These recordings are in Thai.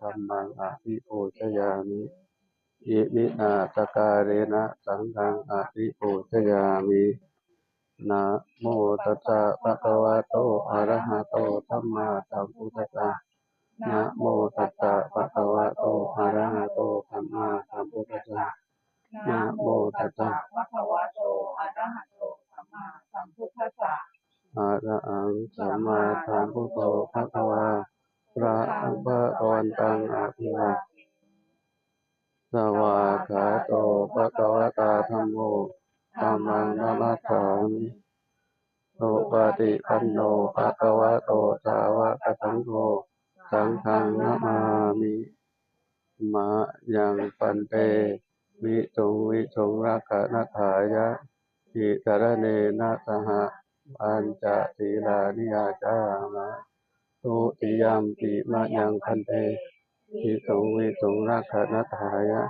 ธรรมังอภิปูชยามิอิมินาตการเรนะสังฆังอภิปูชยามินะโมตัสสะภะคะวะโตอะระหะโตสัมมาสัมพุทธัสสะนะโมตัสสะภะคะวะโตอะระหะโตสัมมาสัมพุทธัสสะนะโมตัสสะภะคะวะโตอะระหะโตสัมมาสัมพุทธัสสะอะระหังสัมมาสัมพุทโธภะคะวาพระ อัมภะวันตังอะภิวาสวาขาโตภะคะวตาธัมโมธัมมังนัมัสสามิโตปฏิปันโนภะคะวโตสาวกสังโฆสังฆังนะมามิมะยังปันเตวิสุงวิสุงรักขณทายะอิตรเนนะสหะปัญจศีลานิยาจามะ ทุติยามปิมะยังคันเตวิสงวิสงรักขณทายะ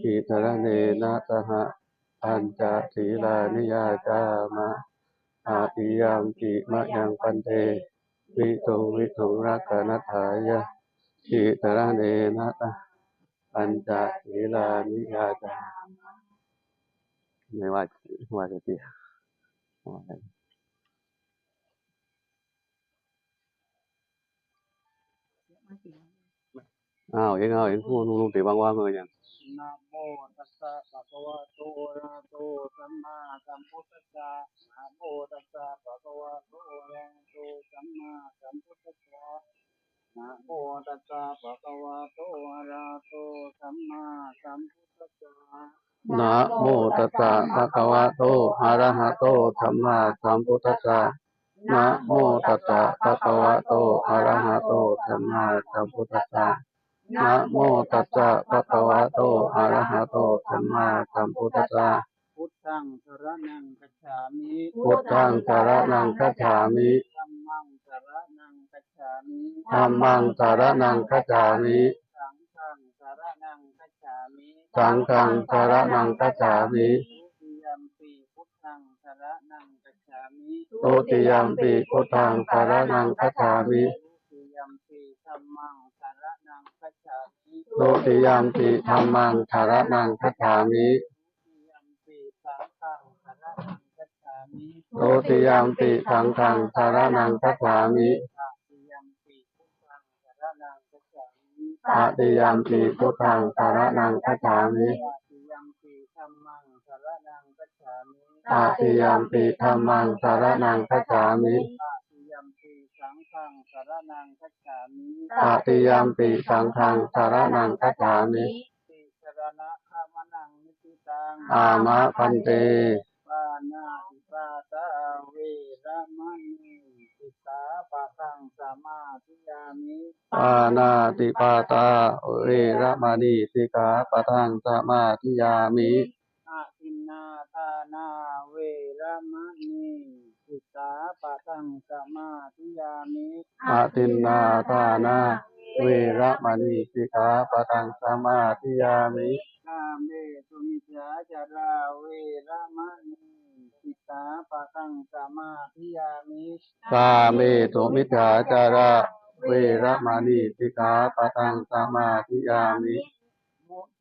อิตระเนนะสหะปัญจะศีลานิยาจามะอาติยามปิมะยังคันเตวิสงวิสงรักขณทายะอิตระเนนะสหะปัญจะศีลานิยาจามะไม่ว่าว่าจะเกี่ยว่า อะไรอ้าวยังเอาเห็นพวกนุ่งๆตีบางว่าเมื่อยังนะโมตัสสะภะคะวะโตอะระหะโตสัมมาสัมพุทธัสสะนะโมตัสสะภะคะวะโตอะระหะโตสัมมาสัมพุทธัสสะนะโมตัสสะภะคะวะโตอะระหะโตสัมมาสัมพุทธัสสะนะโมตัสสะภะคะวะโตอะระหะโตสัมมาสัมพุทธัสสะ นะโมตัสสะภะคะวะโตอะระหะโตสัมมาสัมพุทธัสสะนะโมตัสสะภะคะวะโตอะระหะโตสัมมาสัมพุทธัสสะพุทธังสรณังคัจฉามิพุทธังสารนังคัจฉามิธัมมังสรณังคัจฉามิธัมมังสารนังคัจฉามิสังฆังสรณังคัจฉามิสังฆังสารนังคัจฉามิทุติยัมปี พุทธังสรณังคัจฉามิโตติยมปิพุทธังสารนังคัจฉามิทุติยัมปีธัมมังสรณังคัจฉามิโตติยมปิธัมมังสารนังคัจฉามิทุติยัมปีสังฆังสรณังคัจฉามิโตติยมปิสังฆังสารนังคัจฉามิตติยัมปีพุทธังสรณังคัจฉามิตติยมปิพุทธังสารนังคัจฉามิตติยัมปีธั มมังสรณังคัจฉามิตติยมปิธัมมังสารนังคัจฉามิตติยัมปีสังฆังสรณังคัจฉามิตติยมปิสังฆังสารนังคัจฉามิติสรณะขามนังนิติตังอามะพันเตปานาติปาตาเวระมณีสิกขาปะทังสมาธิยามิปานาติปาตาเวระมณีสิกขาปะทังสมาธิยามิอาทิ นนาทานาเวระมณีสิกขาปะทังสมาธิยามิอาตินนาทานาเวระมณีสิกขาปะทังสมาธิยามิกาเมสุมิจฉาจาราเวระมณีสิกขาปะทังสมาธิยามิกาเมตุมิจฉาจาระเวระมณีสิกขาปะทังสมาธิยามิมุ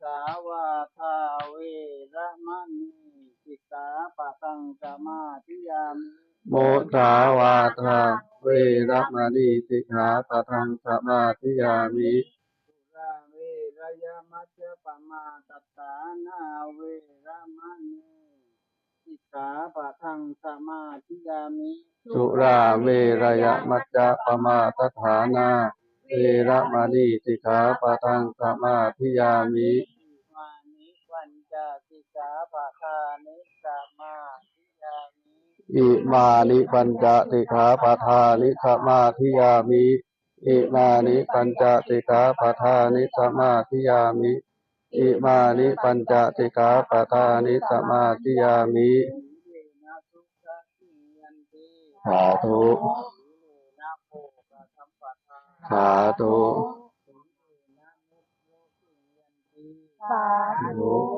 สาวาทาเวระมณีสิกขาปะทังสมาธิยามิโมสาวาทาเวระมณีสิกขาปะทังสมาธิยามิสุราเวระยามัจจปมาตัตตานาเวระมณีสิกขาปะทังสมาธิยามิสุราเมรยมัจจปมาตฐานา เวระมณีสิกขาปะทังสมาธิยามิมานิปัญจสิกขาปะทานิสมาธิยามิอิมานิปัญจสิกขาปทานิสมาธิยามิอิมานิปัญจสิกขาปทานิสมาธิยามิอิมานิปัญจสิกขาปทานิสมาธิยามิเยนะทุกขติยันติสาธุ เยนะโภคสัมปทา สาธุสาธุ